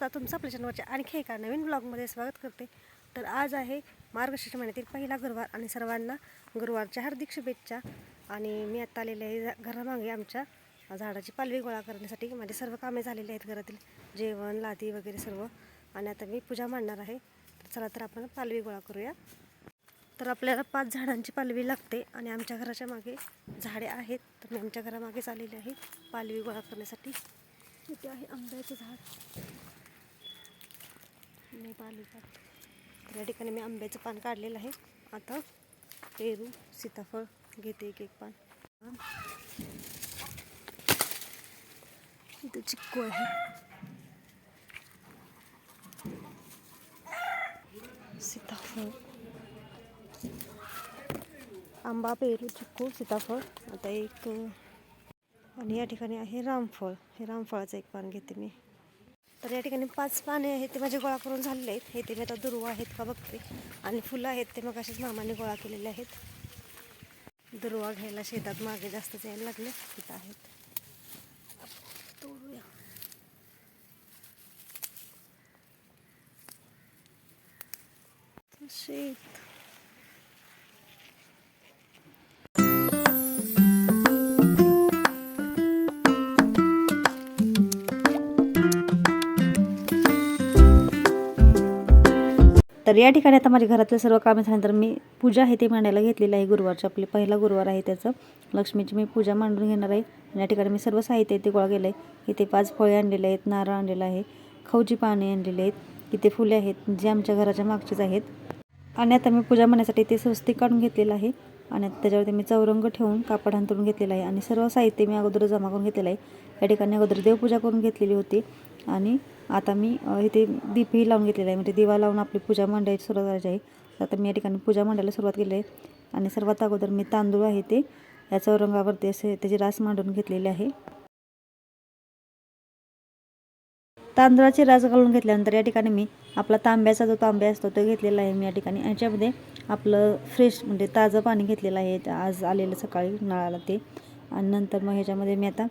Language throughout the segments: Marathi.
आता तुमचं आपल्या चॅनलवरच्या आणखी एका नवीन ब्लॉगमध्ये स्वागत करते. तर आज आहे मार्गशीर्ष महिन्यातील पहिला गुरुवार आणि सर्वांना गुरुवारच्या हार्दिक शुभेच्छा. आणि मी आत्ता आलेले आहे घरामागे आमच्या झाडाची पालवी गोळा करण्यासाठी. माझे सर्व कामे झालेली आहेत घरातील. जेवण लादी वगैरे सर्व. आणि आता मी पूजा मांडणार आहे. तर चला तर आपण पालवी गोळा करूया. तर आपल्याला पाच झाडांची पालवी लागते आणि आमच्या घराच्या मागे झाडे आहेत. तर मी आमच्या घरामागेच आलेले आहे पालवी गोळा करण्यासाठी. इथे आहे आंब्याचं झाड. नाही पालवी तर या ठिकाणी मी आंब्याचं पान काढलेलं आहे. आता पेरू सीताफळ घेते एक एक पान. इथं चिक्कू आहे. सीताफळ. आंबा पेरू चिक्कू सीताफळ. आता एक आणि या ठिकाणी आहे रामफळ. हे रामफळाचं एक पान घेते मी. तर या ठिकाणी पाच पाने आहेत ते माझे गोळा करून झालेले आहेत. हे ते मी आता दुर्वा आहेत का बघते. आणि फुलं आहेत ते मग असेच मामाने गोळा केलेले आहेत. दुर्वा घ्यायला शेतात मागे जास्तच यायला लागले. तिथं आहेत. तोडूया. शेत तर या ठिकाणी आता माझ्या घरातले सर्व कामे झाल्यानंतर मी पूजा आहे ते मांडायला घेतलेलं आहे गुरुवारचं. आपले पहिला गुरुवार आहे त्याचं. लक्ष्मीची मी पूजा मांडून घेणार आहे. आणि या ठिकाणी मी सर्व साहित्य ते गोळा केलं आहे इथे पाच फळे आणलेले आहेत नारळ आणलेलं आहे खवची पाने आणलेली आहेत इथे फुले आहेत जे आमच्या घराच्या मागचीच आहेत. आणि आता मी पूजा म्हणण्यासाठी ते स्वस्तिक काढून घेतलेलं आहे. आणि त्याच्यावरती मी चौरंग ठेवून कापड अंतरून घेतलेलं आहे. आणि सर्व साहित्य मी अगोदर जमा करून घेतलेलं आहे. या ठिकाणी अगोदर देवपूजा करून घेतलेली होती. आणि आता मी इथे दीपही लावून घेतलेला आहे. म्हणजे दिवा लावून आपली पूजा मांडायची सुरुवात करायची आहे. तर आता मी या ठिकाणी पूजा मांडायला सुरुवात केली आहे. आणि सर्वात अगोदर मी तांदूळ आहे ते या चौरंगावरती असे त्याची रास मांडून घेतलेली आहे. तांदळाची रास घालून घेतल्यानंतर या ठिकाणी मी आपला तांब्याचा जो तांब्या असतो तो घेतलेला आहे मी या ठिकाणी. याच्यामध्ये आपलं फ्रेश म्हणजे ताजं पाणी घेतलेलं आहे. आज आलेलं सकाळी नळाला ते. आणि नंतर मग ह्याच्यामध्ये मी आता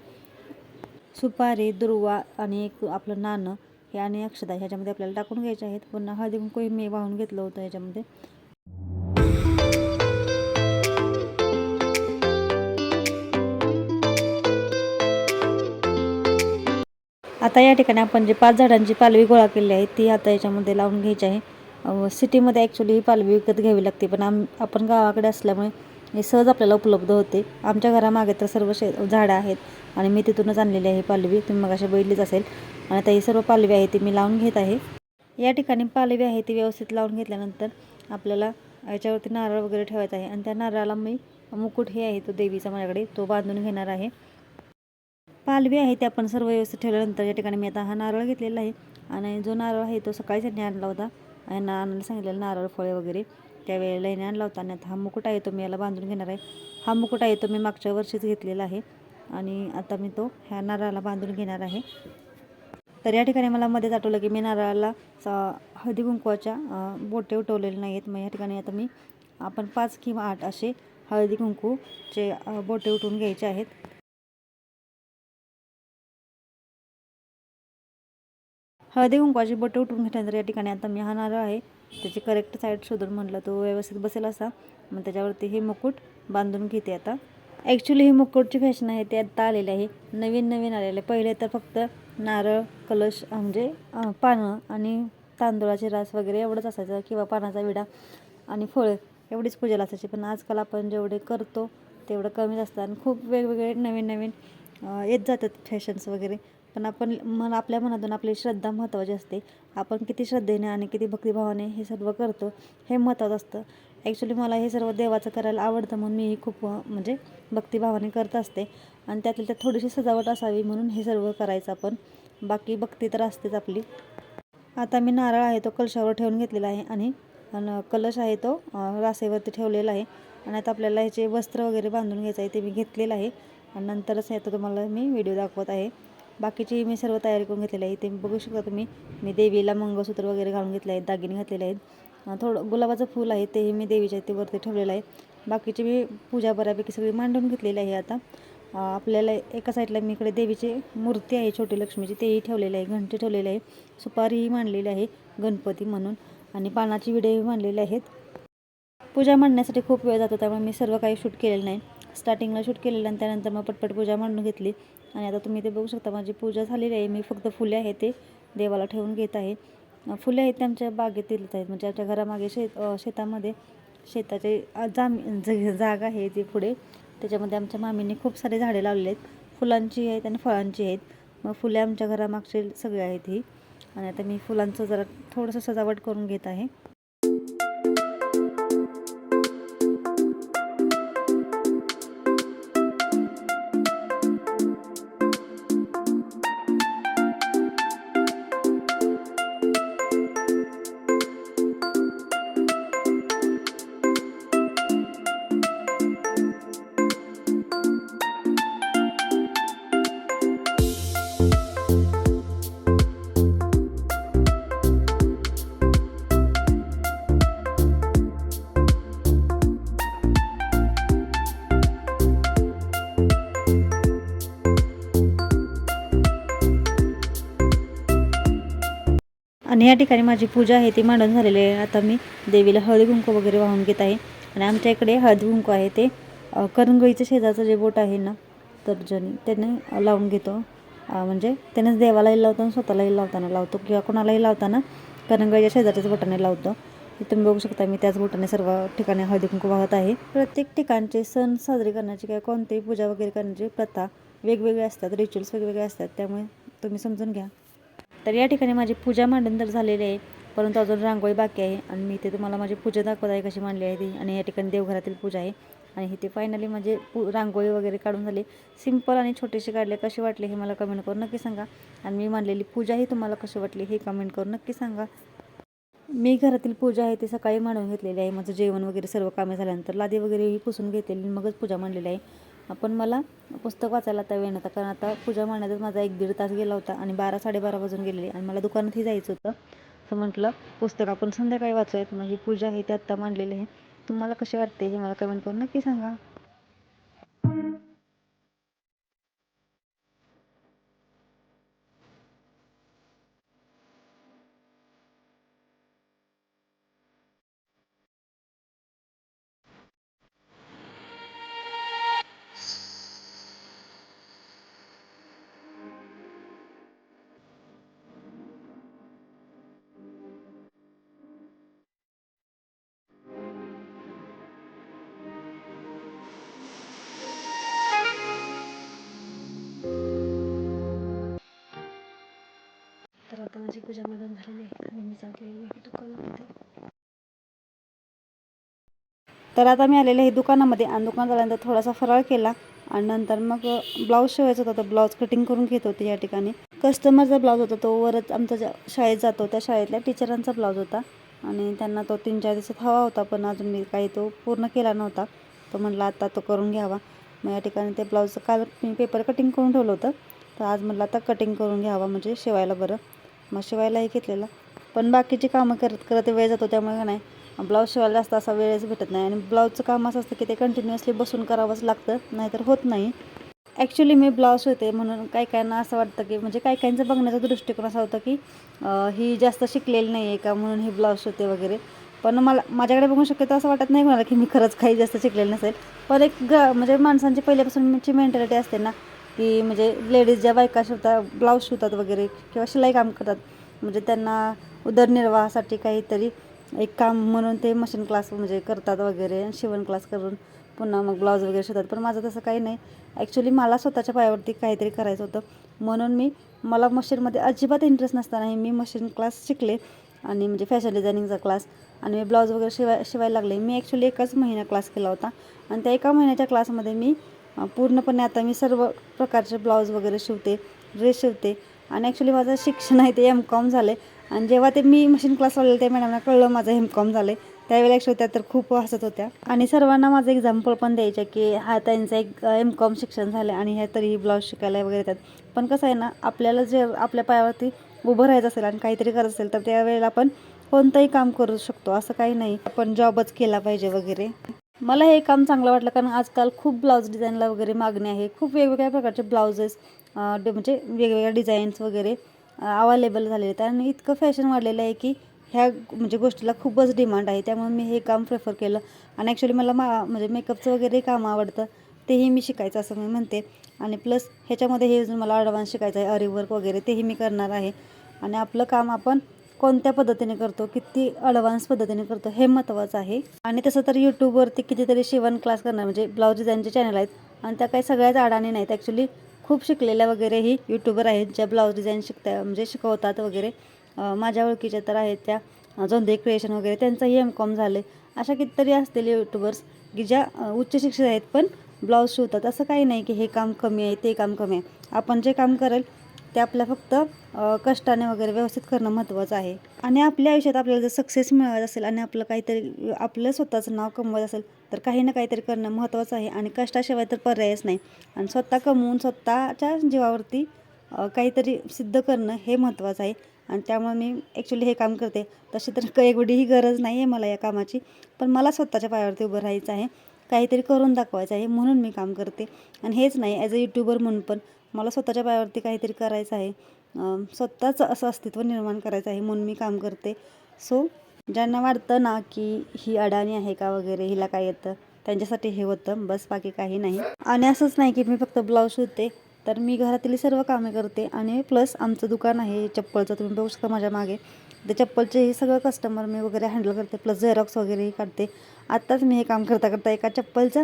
सुपारी दुर्वा आणि एक आपलं नाणं हे आणि अक्षदा ह्याच्यामध्ये आपल्याला टाकून घ्यायचे आहेत. पुन्हा हळदी कुंकू मी वाहून घेतलं होतं ह्याच्यामध्ये. आता या ठिकाणी आपण जे पाच झाडांची पालवी गोळा केली आहे ती आता याच्यामध्ये लावून घ्यायची आहे. सिटीमध्ये ॲक्च्युली ही पालवी विकत घ्यावी लागते पण आम आपण गावाकडे असल्यामुळे हे सहज आपल्याला उपलब्ध होते. आमच्या घरामागे तर सर्व शे झाडं आहेत आणि मी तिथूनच आणलेली आहे पालवी. तुम्ही मग अशा बघितलीच असेल. आणि आता ही सर्व पालवी आहे ती मी लावून घेत आहे. या ठिकाणी पालवी आहे ती व्यवस्थित लावून घेतल्यानंतर आपल्याला याच्यावरती नारळ वगैरे ठेवायचा आहे. आणि त्या नारळाला मी मुकुट हे आहे तो देवीचा माझ्याकडे तो बांधून घेणार आहे. पालवी आहे ते आपण सर्व व्यवस्थित ठेवल्यानंतर या ठिकाणी मी आता हा नारळ घेतलेला आहे. आणि जो नारळ आहे तो सकाळी त्यांनी आणला होता. आणि ना आणायला सांगितलेलं नारळ फळे वगैरे. त्यावेळेला याने आणला होता. आणि आता हा मुकुट आहे तो मी याला बांधून घेणार आहे. हा मुकुट आहे तो मी मागच्या वर्षीच घेतलेला आहे. आणि आता मी तो ह्या नारळाला बांधून घेणार आहे. तर या ठिकाणी मला मध्येच आठवलं की मी नारळाला हळदी कुंकवाच्या बोटे उठवलेले नाहीत. मग या ठिकाणी आता मी आपण पाच किंवा आठ असे हळदी कुंकूचे बोटे उठवून घ्यायचे आहेत. हळदी कुंकवाची बोटे उठून घेतल्यानंतर या ठिकाणी आता मी हा नारळ आहे. त्याची करेक्ट साईड शोधून म्हटलं तो व्यवस्थित बसेल असा. मग त्याच्यावरती हे मुकुट बांधून घेते आता. ॲक्च्युली ही मुकुटची फॅशन आहे ते आत्ता आलेली आहे. नवीन नवीन आलेले पहिले तर फक्त नारळ कलश म्हणजे पानं आणि तांदूळाचे रास वगैरे एवढंच असायचं किंवा पानाचा विडा आणि फळं एवढीच पूजेला असायची. पण आजकाल आपण जेवढे करतो तेवढं कमीच असतं. आणि खूप वेगवेगळे नवीन नवीन येत जातात फॅशन्स वगैरे. पण आपण मन आपल्या मनातून आपली श्रद्धा महत्त्वाची असते. आपण किती श्रद्धेने आणि किती भक्तिभावाने हे सर्व करतो हे महत्त्वाचं असतं. ॲक्च्युली मला हे सर्व देवाचं करायला आवडतं म्हणून मीही खूप म्हणजे भक्तिभावाने करत असते. आणि त्यातली त्यात थोडीशी सजावट असावी म्हणून हे सर्व करायचं आपण. बाकी भक्ती तर असतेच आपली. आता मी नारळ आहे तो कलशावर ठेवून घेतलेला आहे आणि कलश आहे तो रासेवरती ठेवलेला आहे. आणि आता आपल्याला ह्याचे वस्त्र वगैरे बांधून घ्यायचं आहे ते मी घेतलेलं आहे. आणि नंतरच आता तुम्हाला मी व्हिडिओ दाखवत आहे. बाकीची मी सर्व तयारी करून घेतलेली आहे. ते बघू शकता तुम्ही मी देवीला मंगळसूत्र वगैरे घालून घेतले आहेत दागिने घातलेले आहेत. थोडं गुलाबाचं फूल आहे तेही मी देवीच्या इथे वरती ठेवलेलं आहे. बाकीची मी पूजा बऱ्यापैकी सगळी मांडून घेतलेली आहे आता. आपल्याला एका साईडला मी इकडे देवीची मूर्ती आहे छोटी लक्ष्मीची तेही ठेवलेली आहे घंटी ठेवलेले आहे. सुपारीही मांडलेली आहे गणपती म्हणून. आणि पानाची विडेही मांडलेली आहेत. पूजा मांडण्यासाठी खूप वेळ जातो त्यामुळे मी सर्व काही शूट केलेलं नाही. स्टार्टिंगला शूट केलेलं आणि त्यानंतर मग पटपट पूजा मांडून घेतली. आणि आता तुम्ही ते बघू शकता माझी पूजा झालेली आहे. मी फक्त फुले आहे ते देवाला ठेवून घेत आहे. फुले आहेत ते आमच्या बागेतीलच आहेत म्हणजे आमच्या घरामागे शेत शेतामध्ये. शेताचे जाम ज- जागा आहे ती पुढे त्याच्यामध्ये आमच्या मामीने खूप सारे झाडे लावलेले आहेत. फुलांची आहेत आणि फळांची आहेत. मग फुले आमच्या घरामागचे सगळे आहेत ही. आणि आता मी फुलांचं जरा थोडंसं सजावट करून घेत आहे. आणि या ठिकाणी माझी पूजा आहे ती मांडून झालेली आहे. आता मी देवीला हळदी कुंकू वगैरे वाहून घेत आहे. आणि आमच्या इकडे हळदी कुंकू आहे ते करंगळीच्या शेजारचं जे बोट आहे ना तर्जनी त्याने लावून घेतो. म्हणजे त्यानेच देवालाही लावताना स्वतःलाही लावताना लावतो. किंवा कोणालाही लावताना करंगळीच्या शेजारच्याच बोटाने लावतो. हे तुम्ही बघू शकता मी त्याच बोटाने सर्व ठिकाणी हळदी कुंकू वाहत आहे. प्रत्येक ठिकाणचे सण साजरे करण्याची किंवा कोणतीही पूजा वगैरे करण्याची प्रथा वेगवेगळे असतात रिच्युअल्स वेगवेगळे असतात. त्यामुळे तुम्ही समजून घ्या. तर या ठिकाणी माझी पूजा मांडण तर झालेली आहे. परंतु अजून रांगोळी बाकी आहे आणि मी इथे तुम्हाला माझी पूजा दाखवत आहे कशी मांडली आहे ती. आणि या ठिकाणी देवघरातील पूजा आहे. आणि इथे फायनली म्हणजे पू रांगोळी वगैरे काढून झाली. सिंपल आणि छोटेसे काढले. कसे वाटले हे मला कमेंट करून नक्की सांगा. आणि मी मांडलेली पूजाही तुम्हाला कशी वाटली हे कमेंट करून नक्की सांगा. मी घरातील पूजा आहे ती सकाळी मांडून घेतलेली आहे. माझं जेवण वगैरे सर्व कामे झाल्यानंतर लादी वगैरे ही पुसून घेतलेली आणि मगच पूजा मांडलेली आहे. पण मला पुस्तक वाचायला आता वेळ नव्हता. कारण आता पूजा मांडण्यातच माझा एक दीड तास गेला होता आणि बारा साडेबारा वाजून गेलेले. आणि मला दुकानातही जायचं होतं. तर म्हटलं पुस्तक आपण संध्याकाळी वाचूयात. म्हणजे पूजा आहे ते आत्ता मांडलेली आहे. तुम्हाला कशी वाटते हे मला कमेंट करून नक्की सांगा. पूजा झालेली आहे आणि मी चाललेली आहे दुकानामध्ये तर आता मी आलेले हे दुकानामध्ये आणि दुकानात आल्यानंतर थोडासा फराळ केला आणि नंतर मग ब्लाऊज शिवायचा होता तर ब्लाऊज कटिंग करून घेत होते या ठिकाणी. कस्टमरचा ब्लाऊज होता तो वरच आमचा ज्या शाळेत जातो त्या शाळेतल्या टीचरांचा ब्लाऊज होता. आणि त्यांना तो तीन चार दिवसात हवा होता पण अजून मी काही तो पूर्ण केला नव्हता. तो म्हटलं आता तो करून घ्यावा. मग या ठिकाणी ते ब्लाऊजचं काल मी पेपर कटिंग करून ठेवलं होतं. तर आज म्हटलं आता कटिंग करून घ्यावा म्हणजे शिवायला बरं. मग शिवायलाही घेतलेलं. पण बाकीची कामं करत करत वेळ जातो त्यामुळे का नाही ब्लाऊज शिवायला जास्त असा वेळच भेटत नाही. आणि ब्लाऊजचं काम असं असतं की ते कंटिन्युअसली बसून करावंच लागतं नाहीतर होत नाही. ॲक्च्युली मी ब्लाऊज होते म्हणून काही काहींना असं वाटतं की म्हणजे काही काहींचं बघण्याचा दृष्टिकोन असा होता की ही जास्त शिकलेली नाही आहे का म्हणून ही ब्लाऊज होते वगैरे. पण मला माझ्याकडे बघून शक्यतो असं वाटत नाही मला की मी खरंच काही जास्त शिकलेलं नसेल. पण एक ग म्हणजे माणसांची पहिल्यापासूनची मेंटॅलिटी असते ना की म्हणजे लेडीज ज्या बायका शिवतात ब्लाऊज शिवतात वगैरे किंवा शिलाई काम करतात म्हणजे त्यांना उदरनिर्वाहासाठी काहीतरी एक काम म्हणून ते मशीन क्लास म्हणजे करतात वगैरे शिवण क्लास करून पुन्हा मग ब्लाऊज वगैरे शिवतात. पण माझं तसं काही नाही. ॲक्च्युली मला स्वतःच्या पायावरती काहीतरी करायचं होतं. म्हणून मी मला मशीनमध्ये अजिबात इंटरेस्ट नसतानाही मी मशीन क्लास शिकले आणि म्हणजे फॅशन डिझायनिंगचा क्लास आणि मी ब्लाऊज वगैरे शिवाय शिवायला लागले. मी ॲक्च्युली एकाच महिना क्लास केला होता आणि त्या एका महिन्याच्या क्लासमध्ये मी पूर्णपणे आता मी सर्व प्रकारचे ब्लाऊज वगैरे शिवते ड्रेस शिवते. आणि ॲक्च्युली माझं शिक्षण आहे ते एम कॉम आहे आणि जेव्हा ते मी मशीन क्लास लावलेलं त्या मॅडमना कळलं माझं एम कॉम झालं त्यावेळेला ॲक्च्युली त्या तर खूप हसत होत्या. आणि सर्वांना माझं एक्झाम्पल पण द्यायचं की हा त्यांचं एक एम कॉम शिक्षण झालं आणि ह्या तरीही ब्लाऊज शिकायला वगैरे येतात. पण कसं आहे ना आपल्याला जे आपल्या पायावरती उभं राहायचं असेल आणि काहीतरी करत असेल तर त्यावेळेला आपण कोणतंही काम करू शकतो असं काही नाही. आपण जॉबच केला पाहिजे वगैरे. मला हे काम चांगलं वाटलं कारण आजकाल खूप ब्लाऊज डिझाईनला वगैरे मागणी आहे. खूप वेगवेगळ्या प्रकारचे ब्लाउजेस म्हणजे वेगवेगळ्या डिझाईन्स वगैरे अवेलेबल झालेले आहेत. आणि इतकं फॅशन वाढलेलं आहे की ह्या म्हणजे गोष्टीला खूपच डिमांड आहे. त्यामुळे मी हे काम प्रेफर केलं. आणि ॲक्च्युली मला मा म्हणजे मेकअपचं वगैरे काम आवडतं. तेही मी शिकायचं असं मी म्हणते. आणि प्लस ह्याच्यामध्ये हे अजून मला ॲडव्हान्स शिकायचं आहे. अरिवर्क वगैरे तेही मी करणार आहे. आणि आपलं काम आपण कोणत्या पद्धतीने करतो किती अडवान्स पद्धतीने करतो हे महत्त्वाचं आहे. आणि तसं तर यूट्यूबवरती कितीतरी शिवण क्लास करणार म्हणजे ब्लाऊज डिझाईनचे चॅनल आहेत. आणि त्या काही सगळ्याच अडाणी नाहीत. ॲक्च्युली खूप शिकलेल्या वगैरेही यूट्यूबर आहेत ज्या ब्लाऊज डिझाईन शिकता म्हणजे शिकवतात वगैरे. माझ्या ओळखीच्या तर आहेत त्या अं, जोंधे क्रिएशन वगैरे त्यांचंही एम कॉम झालं आहे अशा कितीतरी असतील यूट्यूबर्स की ज्या उच्च शिक्षित आहेत पण ब्लाऊज शिवतात. असं काही नाही की हे काम कमी आहे ते काम कमी आहे. आपण जे काम करेल ते आपल्या फक्त कष्टाने वगैरे व्यवस्थित करणं महत्त्वाचं आहे. आणि आपल्या आयुष्यात आपल्याला जर सक्सेस मिळत असेल आणि आपलं काहीतरी आपलं स्वतःचं नाव कमवत असेल तर काही ना काहीतरी करणं महत्त्वाचं आहे. आणि कष्टाशिवाय तर पर्यायच नाही. आणि स्वतः कमवून स्वतःच्या जीवावरती काहीतरी सिद्ध करणं हे महत्त्वाचं आहे. आणि त्यामुळे मी ॲक्च्युली हे काम करते. तशी तर काही एवढीही गरज नाही आहे मला या कामाची. पण मला स्वतःच्या पायावरती उभं राहायचं आहे. काहीतरी करून दाखवायचं आहे. म्हणून मी काम करते. आणि हेच नाही ॲज अ यूट्यूबर म्हणून पण. मला स्वतःच्या पायावरती काहीतरी करायचं आहे. स्वतःच स्वतःचं असं अस्तित्व निर्माण करायचं आहे म्हणून मी काम करते. सो ज्यांना वाटतं ना की ही अडाणी आहे का वगैरे हिला काय येतं त्यांच्यासाठी हे होतं बस बाकी काही नाही. आणि असंच नाही की मी फक्त ब्लाऊज शिवते तर मी घरातील सर्व कामे करते. आणि प्लस आमचं दुकान आहे चप्पलचं तुम्ही बघू शकता माझ्या मागे. ते चप्पलचे हे सगळं कस्टमर मी वगैरे हँडल करते प्लस झेरॉक्स वगैरेही काढते. आत्ताच मी हे काम करता करता एका चप्पलचं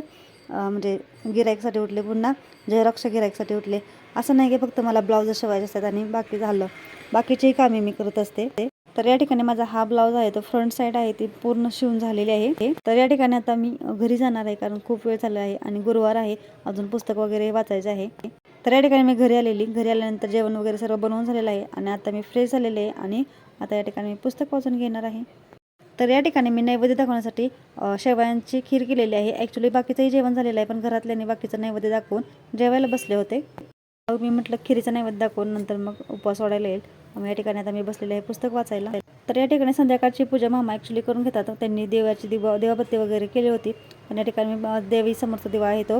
म्हणजे गिरायकसाठी उठले पुन्हा झेरॉक्सच्या गिरायकसाठी उठले. असं नाही की फक्त मला ब्लाऊज शिवायचे असतात आणि बाकी झालं. बाकीचेही कामे मी करत असते. तर या ठिकाणी माझा हा ब्लाऊज आहे तो फ्रंट साईड आहे ती पूर्ण शिवून झालेली आहे. तर या ठिकाणी आता मी घरी जाणार आहे कारण खूप वेळ झाला आहे आणि गुरुवार आहे अजून पुस्तक वगैरे वाचायचं आहे. तर या ठिकाणी मी घरी आलेली. घरी आल्यानंतर जेवण वगैरे सर्व बनवून झालेलं आहे आणि आता मी फ्रेश झालेले आहे आणि आता या ठिकाणी मी पुस्तक वाचून घेणार आहे. तर या ठिकाणी मी नैवेद्य दाखवण्यासाठी शेवयांची खीर केलेली आहे. ॲक्च्युली बाकीचंही जेवण झालेलं आहे पण घरातल्याने बाकीचं नैवेद्य दाखवून जेवायला बसले होते. मग मी म्हटलं खिरीचं नैवेद्य दाखवून नंतर मग उपवास वाढायला येईल. मग या ठिकाणी आता मी बसलेले आहे पुस्तक वाचायला. तर या ठिकाणी संध्याकाळची पूजा मामा ॲक्च्युली करून घेतात. त्यांनी देवाची दिवा देवाबत्ती वगैरे केली होती. पण या ठिकाणी मी देवी समर्थ दिवा आहे तो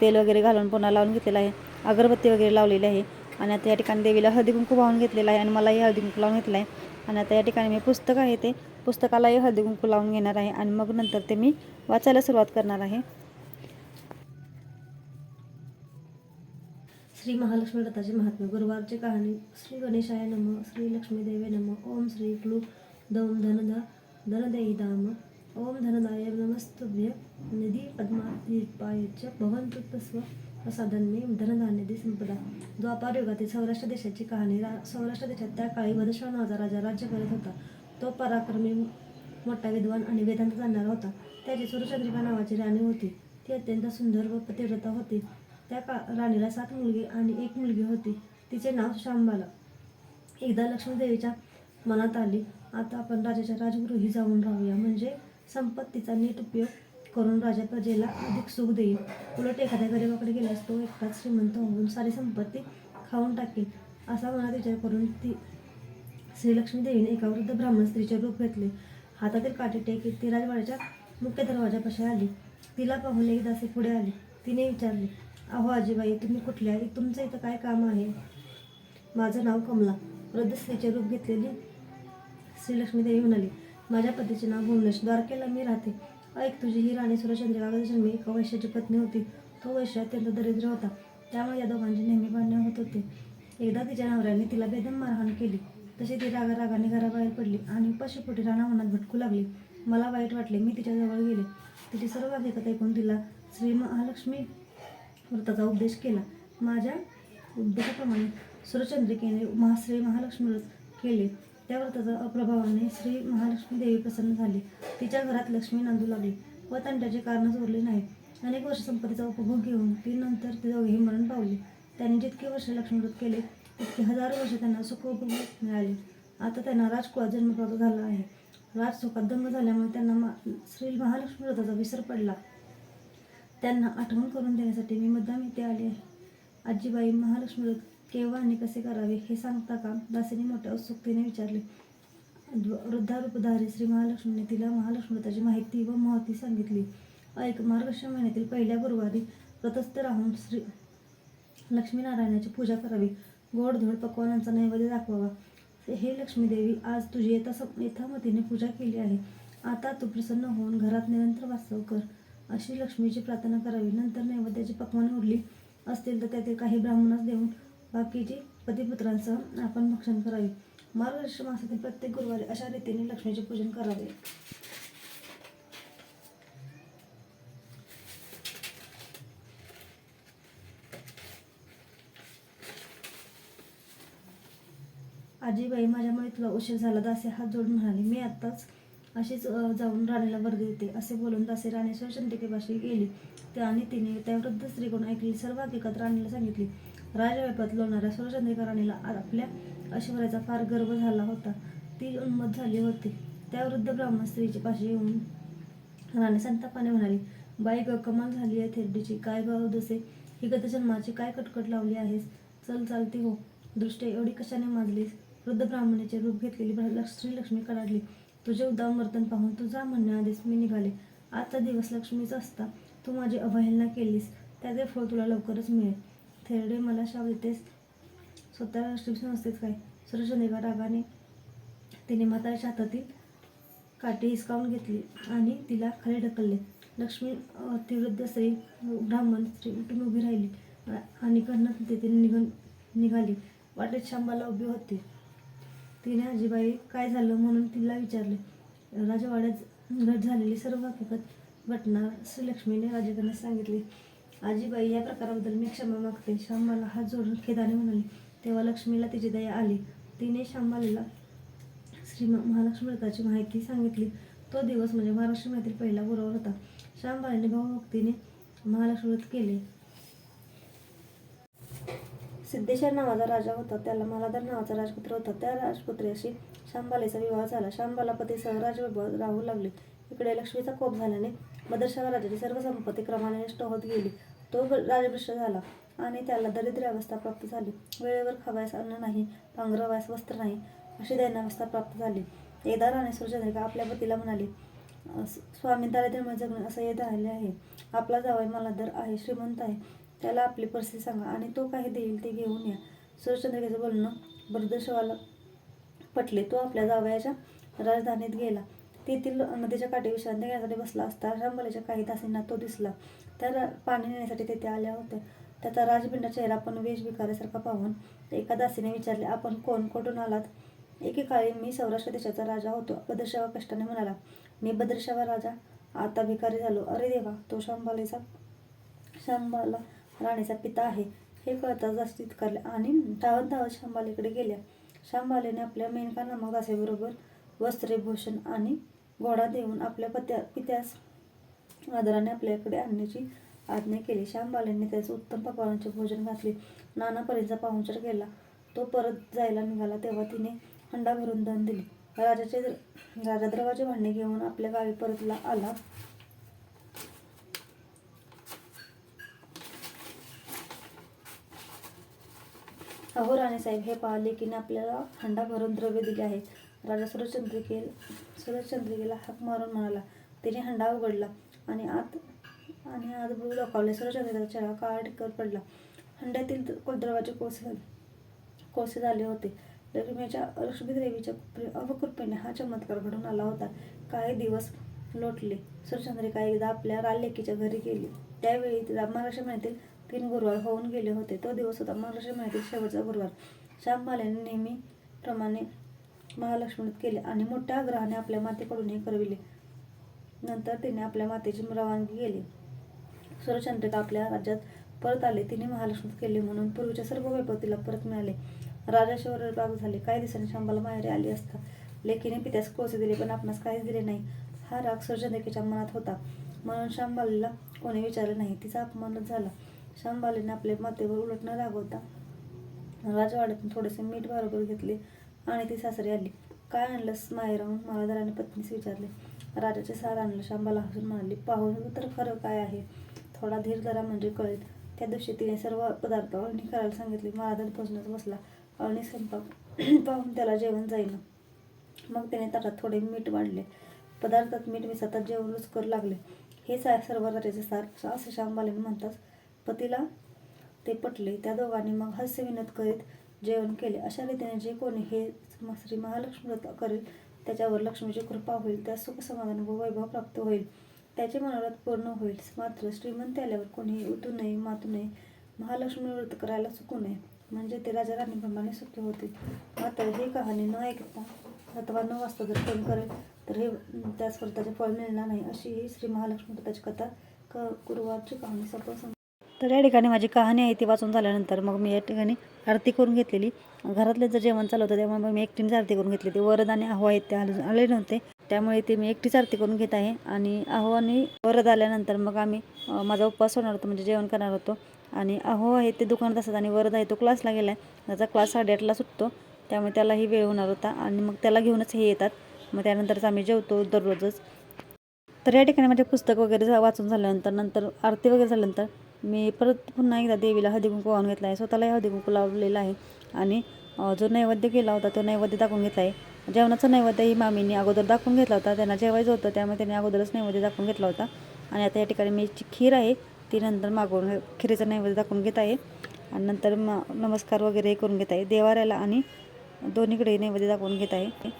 तेल वगैरे घालून पुन्हा लावून घेतलेला आहे. अगरबत्ती वगैरे लावलेली आहे. आणि आता या ठिकाणी देवीला हळदी कुंकू वाहून घेतलेला आहे आणि मलाही हळदी कुंकू लावून घेतला आहे. आणि आता या ठिकाणी मी पुस्तक आहे ते पुस्तकालाही हळदी कुंकू लावून घेणार आहे आणि मग नंतर ते मी वाचायला सुरुवात करणार आहे. श्री महालक्ष्मी रथाचे महात्म्य गुरुवारची कहाणी श्री गणेशाय नम श्री लक्ष्मी देवे नम ओम श्री क्लू दौम धनदा धनदेई दाम ओम धनदाय नमस्तुभ्य निधी पद्मापाय च तस्व प्रसादन मे धनधान्यदी संपदा। द्वापार युगातील सौराष्ट्र देशाची कहाणी रा सौराष्ट्र देशात त्या काळी वधश्रव नावाचा राजा राज्य करत होता. तो पराक्रमी मोठा विद्वान आणि वेदांत जाणणारा होता. त्याची सुरचंद्रिका नावाची राणी होती. ती अत्यंत सुंदर व पतिव्रता होती. त्या का राणीला सात मुलगी आणि एक मुलगी होती. तिचे नाव शांबाला एकदा लक्ष्मीदेवीच्या मनात आली आता आपण राजाच्या राजगृही जाऊन राहूया. म्हणजे संपत्तीचा नीट उपयोग करून राजा प्रजेला अधिक सुख देईल. उलट एखाद्या गरीबाकडे गेल्यास तो एकटाच श्रीमंत होऊन सारी संपत्ती खाऊन टाकेल असा मनात विचार करून ती श्रीलक्ष्मी देवीने एका वृद्ध ब्राह्मण स्त्रीचे रूप घेतले. हातातील काठी टेकी ती राजवाड्याच्या मुख्य दरवाजापाशी आली. तिला पाहून एक दासी पुढे आली. तिने विचारले अहो आजीबाई तुम्ही कुठल्या? तुमचं इथं काय काम आहे? माझं नाव कमला. वृद्ध स्त्रीचे रूप घेतलेली श्रीलक्ष्मी देवी म्हणाली माझ्या पतीचे नाव भुवनेश द्वारकेला मी राहते. ऐक तुझी ही राणी सुरेशचंद्र जन्मी एका वैश्याची पत्नी होती. तो वैश्य अत्यंत दरिद्र होता. त्यामुळे या दोघांची नेहमी भांडणे होत होते. एकदा तिच्या नवऱ्याने तिला बेदम मारहाण केली. तशी ती रागा रागाने घराबाहेर पडली आणि उपाशीपोटी रानावनात भटकू लागली. मला वाईट वाटले मी तिच्याजवळ गेले. तिची सर्व हकीकत ऐकून तिला श्री महालक्ष्मी व्रताचा उपदेश केला. माझ्या उपदेशाप्रमाणे सुरचंद्रिकेने महाश्री महालक्ष्मी व्रत केले. त्या व्रताचा अप्रभावाने श्री महालक्ष्मी देवी प्रसन्न झाली. तिच्या घरात लक्ष्मी नांदू लागली. व तंट्याचे कारणच उरले नाही अनेक वर्ष संपत्तीचा उपभोग घेऊन ती नंतर ते दोघेही मरण पावले. त्यांनी जितके वर्ष लक्ष्मी व्रत केले तितके हजारो वर्ष त्यांना सुख मिळाले. आता त्यांना राजकुळात जन्म प्राप्त झाला आहे. राजसुखात दंग झाल्यामुळे त्यांना मा श्री महालक्ष्मी व्रताचा विसर पडला. त्यांना आठवण करून देण्यासाठी मी मुद्दाम इथे आले आहे. आजीबाई महालक्ष्मी व्रत केव्हा आणि कसे करावे हे सांगता का? दासीने मोठ्या उत्सुकतेने विचारले. वृद्धारूपधारी श्री महालक्ष्मीने तिला महालक्ष्मी व्रताची माहिती व महती सांगितली. ऐक मार्गशीर्ष महिन्यातील पहिल्या गुरुवारी व्रतस्थ राहून श्री लक्ष्मीनारायणाची पूजा करावी. गोडधोड पक्वानांचा नैवेद्य दाखवावा. हे लक्ष्मी देवी आज तुझी यथा यथामतीने पूजा केली आहे. आता तू प्रसन्न होऊन घरात निरंतर वास्तव कर. अशी लक्ष्मीची प्रार्थना करावी. नंतर नैवेद्याची पकवान उरली असतील तर त्यातील काही ब्राह्मणास देऊन बाकीची पतिपुत्रांसह आपण भक्षण करावे. मार्गदर्शन मासातील प्रत्येक गुरुवारी अशा रीतीने लक्ष्मीचे पूजन करावे. आजीबाई माझ्यामुळे तुला उशीर झाला दासे हात जोडून म्हणाले मी आत्ताच अशीच जाऊन राणीला वर्ग देते असे बोलून दासे राणेश्वर चंद्रिकेपाशी गेली. ते आणि तिने त्या वृद्ध स्त्रीकडून ऐकली सर्व हकीकत राणीला सांगितली राजवैभवात लोणाऱ्या स्वरचंद्रिका राणीला आपल्या ऐश्वर्याचा फार गर्व झाला होता. ती उन्मत झाली होती. त्या वृद्ध ब्राह्मण स्त्रीची पाशी येऊन राणी संतापाने म्हणाली बाई ग कमाल झाली आहे थेरडीची. काय ग दसे? ही गतजन्माची काय कटकट लावली आहेस? चल चालती हो. दृष्टी एवढी कशाने माजलीस? वृद्ध ब्राह्मणाचे रूप घेतलेली ब्रा- श्री लक्ष्मी कडाडली तुझे उदाम वर्तन पाहून तू जा म्हणण्याआधीच मी निघाले. आजचा दिवस लक्ष्मीचा असता. तू माझी अवहेलना केलीस. त्याचे फळ तुला लवकरच मिळेल. थेरडे मला शाप देतेस? स्वतः लक्ष्मी समजतेस काय? सुरचंद्रिका रागाने तिने म्हाताऱ्याच्या हातातील काठी हिसकावून घेतली आणि तिला खाली ढकलले. लक्ष्मी अतिवृद्ध स्त्री ब्राह्मण स्त्री उठून उभी राहिली आणि कर्ण तिथे निघून निघाली. वाटेत शांबाला उभी होती. तिने आजीबाई काय झालं म्हणून तिला विचारले. राजवाड्यात घट झालेली सर्व हकीकत घटना श्रीलक्ष्मीने राजेकडे सांगितली. आजीबाई या प्रकाराबद्दल मी क्षमा मागते. श्यामाला हात जोडून खेदाने म्हणाली तेव्हा लक्ष्मीला तिची दया आली. तिने शांबालीला श्री महालक्ष्मी व्रताची माहिती सांगितली. तो दिवस म्हणजे महाराष्ट्र महिन्यातील पहिला गुरुवार होता. श्यामबाईने भावभक्तीने महालक्ष्मी व्रत केले. सिद्धेश्वर नावाचा राजा होता. त्याला मालाधर नावाचा राजपुत्र होता. त्या राजपुत्र्याशी शांबालेचा विवाह झाला. शांबाला पतीसह राजवैभवात राहू लागले. इकडे लक्ष्मीचा कोप झाल्याने बदरशाह राजाची सर्व संपत्ती क्रमाने नष्ट होत गेली. तो राजभ्रष्ट झाला आणि त्याला दरिद्र अवस्था प्राप्त झाली. वेळेवर खावायस अन्न नाही पांघरवायस वस्त्र नाही अशी दैनावस्था प्राप्त झाली. एकदा राणी चंद्रिका आपल्या पतीला म्हणाली स्वामी दारिद्र्यमय जगणे असं येत आले आहे. आपला जावई मला दर आहे श्रीमंत आहे. त्याला आपली परिस्थिती सांगा आणि तो काही देईल ते घेऊन या. सूर्यचंद्रिकेचं बोलणं बरदशवाला पटले. तो आपल्या जावयाच्या राजधानीत गेला. तेथील नदीच्या काठी विश्रांती घेण्यासाठी बसला असता रामबलीच्या काही दासींना तो दिसला. तर पाणी नेण्यासाठी तेथे आल्या होत्या. त्याचा राजबिंडा चेहरा पण वेश भिकाऱ्यासारखा पाहून एका दासीने विचारले आपण कोण? कुठून आलात? एकेकाळी मी सौराष्ट्र देशाचा राजा होतो. बद्रशावा कष्टाने म्हणाला मी भद्रशावा राजा. आता भिकारी झालो. अरे देवा तो शांबालेचा शांबाला राणीचा पिता आहे. हे कळताच दासी आणि धावत धावत शांबालीकडे गेल्या. शांबालीने आपल्या मेनका नामक दासीबरोबर वस्त्रे भूषण आणि घोडा देऊन आपल्या पत्या पित्यास आदराने आपल्याकडे आणण्याची आज्ञा केली. श्यामबालेने त्याचे उत्तम पकवानाचे भोजन घातले. नाना परीचा पाहुणचार केला. तो परत जायला निघाला तेव्हा तिने हंडा भरून दण दिली. राजाचे राजा द्रवाचे भांडे घेऊन आपल्या गावी परतला आला. अहो राणीसाहेब हे पहा की आपल्याला हंडा भरून द्रव्य दिले आहे राजा सूरजचंद्रिकेल सूरजचंद्रिकेला हाक मारून म्हणाला तिने हंडा उघडला आणि आत आणि आत भू लोकावले सुरचंद्रिकेचा चेहरा काळा टिकर पडला. हंड्यातील द्रवाचे कोसे कोसे झाले होते. लक्ष्मीच्या लक्ष्मी देवीच्या अवकृपेने हा चमत्कार घडून आला होता. काही दिवस लोटले. सूरचंद्रिका एकदा आपल्या राजलेकीच्या घरी गेली. त्यावेळी तिला महाराष्ट्र महिन्यातील तीन गुरुवार होऊन गेले होते. तो दिवस होता महालक्ष्मी माहिती शेवटचा गुरुवार. श्यामबाल्याने नेहमीप्रमाणे महालक्ष्मीत केले आणि मोठ्या आग्रहाने आपल्या मातेकडून हे करविले. नंतर तिने आपल्या मातेची रवानगी केली. सूर्यचंद्रिका आपल्या राज्यात परत आले. तिने महालक्ष्मीत केले म्हणून पूर्वीच्या सर्व वैभव तिला परत मिळाले. राजा शौर्य राग झाले. काही दिवसांनी शांबाला माहेरी आली असता. लेखीने पित्यास कोळसे दिले पण आपणास काहीच दिले नाही. हा राग सूर्यचंद्रिकेच्या मनात होता. म्हणून शांबालीला कोणी विचारले नाही. तिचा अपमानच झाला. शांबालीने आपले मातेवर उलट न रागवता राजवाड्यातून थोडेसे मीठ बरोबर घेतले आणि ती सासरी आली. काय आणलंस माहेराहून मालादाराने पत्नीस विचारले. राजाचे सार आणलं. शांबाला हसून म्हणाली पाहून तर खरं काय आहे. थोडा धीर धरा म्हणजे कळेल. त्या दिवशी तिने सर्व पदार्थ अळणी करायला सांगितले. मालादार भोजनात बसला. अळणी स्वयंपाक पाहून त्याला जेवण जाईल मग त्याने ताटात थोडे मीठ वाढले. पदार्थात मीठ मिसळतात जेवण रुचकर लागले. हे आहे सर्व राजाचे सार असे शांबालीने म्हणतात पतीला ते पटले. त्या दोघांनी मग हास्य विनोद करीत जेवण केले. अशा रीतीने जे कोणी हे श्री महालक्ष्मी व्रत करेल त्याच्यावर लक्ष्मीची कृपा होईल त्या सुख समाधान व वैभव प्राप्त होईल त्याचे मनोरथ पूर्ण होईल. मात्र श्रीमंत आल्यावर कोणीही उतू नये मातू नये महालक्ष्मी व्रत करायला चुकू नये. म्हणजे ते राजा राणीप्रमाणे सुखी होते. मात्र ही कहाणी न ऐकता अथवा न वाचता जर कोण करेल तर हे त्याच व्रताचे फळ मिळणार नाही अशी ही श्री महालक्ष्मी व्रताची कथा क गुरुवारची कहाणी सफल तर या ठिकाणी माझी कहाणी आहे ती वाचून झाल्यानंतर मग मी या ठिकाणी आरती करून घेतलेली. घरातलं जर जेवण चालू होतं त्यामुळे मग मी एकटीनेच आरती करून घेतली. ते वरद आणि आहो आहेत ते आले आले नव्हते. त्यामुळे ते मी एकटीच आरती करून घेत आहे. आणि आहो आणि वरद आल्यानंतर मग आम्ही माझा उपवास होणार होतो म्हणजे जेवण करणार होतो. आणि अहो आहे ते दुकानात असतात आणि वरद आहे तो क्लासला गेला आहे त्याचा क्लास साडेआठला सुटतो. त्यामुळे त्यालाही वेळ होणार होता आणि मग त्याला घेऊनच हे येतात. मग त्यानंतरच आम्ही जेवतो दररोजच. तर या ठिकाणी माझे पुस्तक वगैरे झा- वाचून झाल्यानंतर नंतर आरती वगैरे झाल्यानंतर मी परत पुन्हा एकदा देवीला हळदी कुंकू वाहून घेतला आहे स्वतःलाही हळदी कुंकू लावलेला आहे. आणि जो नैवेद्य केला होता तो नैवेद्य दाखवून घेतला आहे जेवणाचा नैवेद्य ही मामीने अगोदर दाखवून घेतला होता. त्यांना जेवायचं होतं त्यामुळे त्यांनी अगोदरच नैवेद्य दाखवून घेतला होता. आणि आता या ठिकाणी मी जी खीर आहे ती नंतर मागवून खिरीचा नैवेद्य दाखवून घेत आहे. आणि नंतर म नमस्कार वगैरे करून घेत आहे. देवाऱ्याला आणि दोन्हीकडे नैवेद्य दाखवून घेत आहे.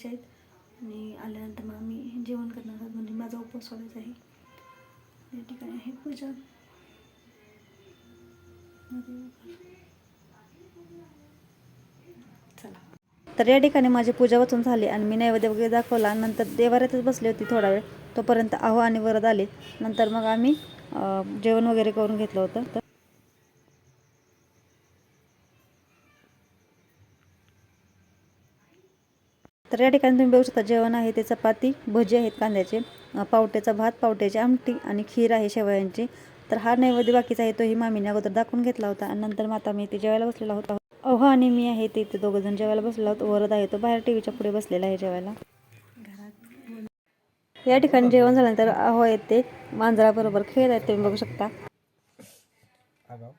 यायचे आहेत. आणि आल्यानंतर मग आम्ही जेवण करणार आहोत म्हणजे माझा उपवास सोडायचा आहे. या ठिकाणी आहे पूजा. चला. तर या ठिकाणी माझी पूजा वाचून झाली आणि मी नैवेद्य वगैरे दाखवला. नंतर देवाऱ्यातच बसली होती थोडा वेळ. तोपर्यंत आहो आणि वरद आले. नंतर मग आम्ही जेवण वगैरे करून घेतलं होतं. तर तर या ठिकाणी तुम्ही बघू शकता जेवण आहे ते चपाती भजी आहेत कांद्याचे पावट्याचा भात पावट्याची आमटी आणि खीर आहे शेवयांची. तर हा नैवेद्य बाकीचा आहे तोही मामीने अगोदर दाखवून घेतला होता आणि नंतर माता मी ते जेवायला बसलेला होता अहो आणि मी आहे ते इथे दोघं जण जेवायला बसलेला होतो वरद आहे तो बाहेर टी व्हीच्या पुढे बसलेला आहे जेवायला. या ठिकाणी जेवण झाल्यानंतर अहो आहेत ते मांजराबरोबर खेळत आहेत तुम्ही बघू शकता. आगाव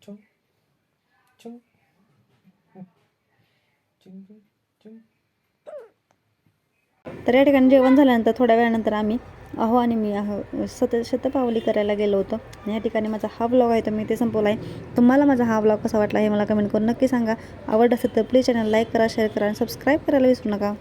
chung तर या ठिकाणी जेवण झाल्यानंतर थोड्या वेळानंतर आम्ही अहो आणि मी अहो सत शतपावली करायला गेलो होतो. आणि या ठिकाणी माझा हा ब्लॉग आहे तर मी ते संपवला आहे तुम्हाला माझा हा ब्लॉग कसा वाटला हे मला कमेंट करून नक्की सांगा. आवडत असेल तर प्लीज चॅनल लाईक करा शेअर करा आणि सबस्क्राईब करायला विसरू नका.